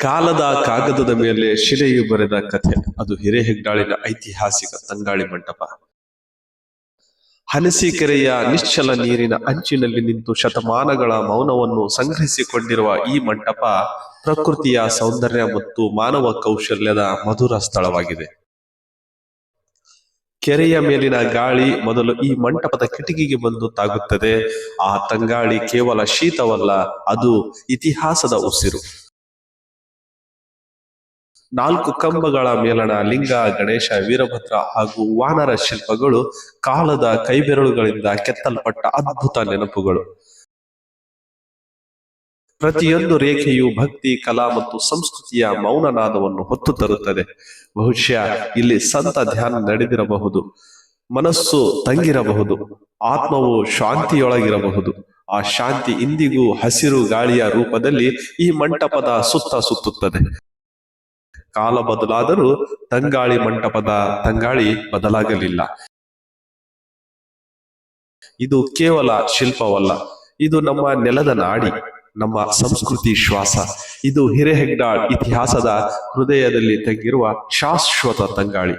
ಕಾಲದ ಕಾಗದದ ಮೇಲೆ ಶಿಲೆಯು ಬರೆದ ಕಥೆ. ಅದು ಹಿರೇಹೆಗ್ಡಾಳಿನ ಐತಿಹಾಸಿಕ ತಂಗಾಳಿ ಮಂಟಪ. ಹನಸಿಕೆರೆಯ ನಿಶ್ಚಲ ನೀರಿನ ಅಂಚಿನಲ್ಲಿ ನಿಂತು ಶತಮಾನಗಳ ಮೌನವನ್ನು ಸಂಗ್ರಹಿಸಿಕೊಂಡಿರುವ ಈ ಮಂಟಪ ಪ್ರಕೃತಿಯ ಸೌಂದರ್ಯ ಮತ್ತು ಮಾನವ ಕೌಶಲ್ಯದ ಮಧುರ ಸ್ಥಳವಾಗಿದೆ. ಕೆರೆಯ ಮೇಲಿನ ಗಾಳಿ ಮೊದಲು ಈ ಮಂಟಪದ ಕಿಟಕಿಗೆ ಬಂದು ತಾಗುತ್ತದೆ. ಆ ತಂಗಾಳಿ ಕೇವಲ ಶೀತವಲ್ಲ, ಅದು ಇತಿಹಾಸದ ಉಸಿರು. ನಾಲ್ಕು ಕಂಬಗಳ ಮೇಲಣ, ಲಿಂಗ, ಗಣೇಶ, ವೀರಭದ್ರ ಹಾಗೂ ವಾನರ ಶಿಲ್ಪಗಳು ಕಾಲದ ಕೈಬೆರಳುಗಳಿಂದ ಕೆತ್ತಲ್ಪಟ್ಟ ಅದ್ಭುತ ನೆನಪುಗಳು. ಪ್ರತಿಯೊಂದು ರೇಖೆಯು ಭಕ್ತಿ, ಕಲಾ ಮತ್ತು ಸಂಸ್ಕೃತಿಯ ಮೌನನಾದವನ್ನು ಹೊತ್ತು ತರುತ್ತದೆ. ಬಹುಶಃ ಇಲ್ಲಿ ಸಂತ ಧ್ಯಾನ ನಡೆದಿರಬಹುದು, ಮನಸ್ಸು ತಂಗಿರಬಹುದು, ಆತ್ಮವು ಶಾಂತಿಯೊಳಗಿರಬಹುದು. ಆ ಶಾಂತಿ ಇಂದಿಗೂ ಹಸಿರು ಗಾಳಿಯ ರೂಪದಲ್ಲಿ ಈ ಮಂಟಪದ ಸುತ್ತ ಸುತ್ತುತ್ತದೆ. ಕಾಲ ಬದಲಾದರೂ ತಂಗಾಳಿ ಮಂಟಪದ ತಂಗಾಳಿ ಬದಲಾಗಲಿಲ್ಲ. ಇದು ಕೇವಲ ಶಿಲ್ಪವಲ್ಲ, ಇದು ನಮ್ಮ ನೆಲದ ನಾಡಿ, ನಮ್ಮ ಸಂಸ್ಕೃತಿ ಶ್ವಾಸ. ಇದು ಹಿರೇಹೆಗ್ಡಾಳ್ ಇತಿಹಾಸದ ಹೃದಯದಲ್ಲಿ ತಗ್ಗಿರುವ ಶಾಶ್ವತ ತಂಗಾಳಿ.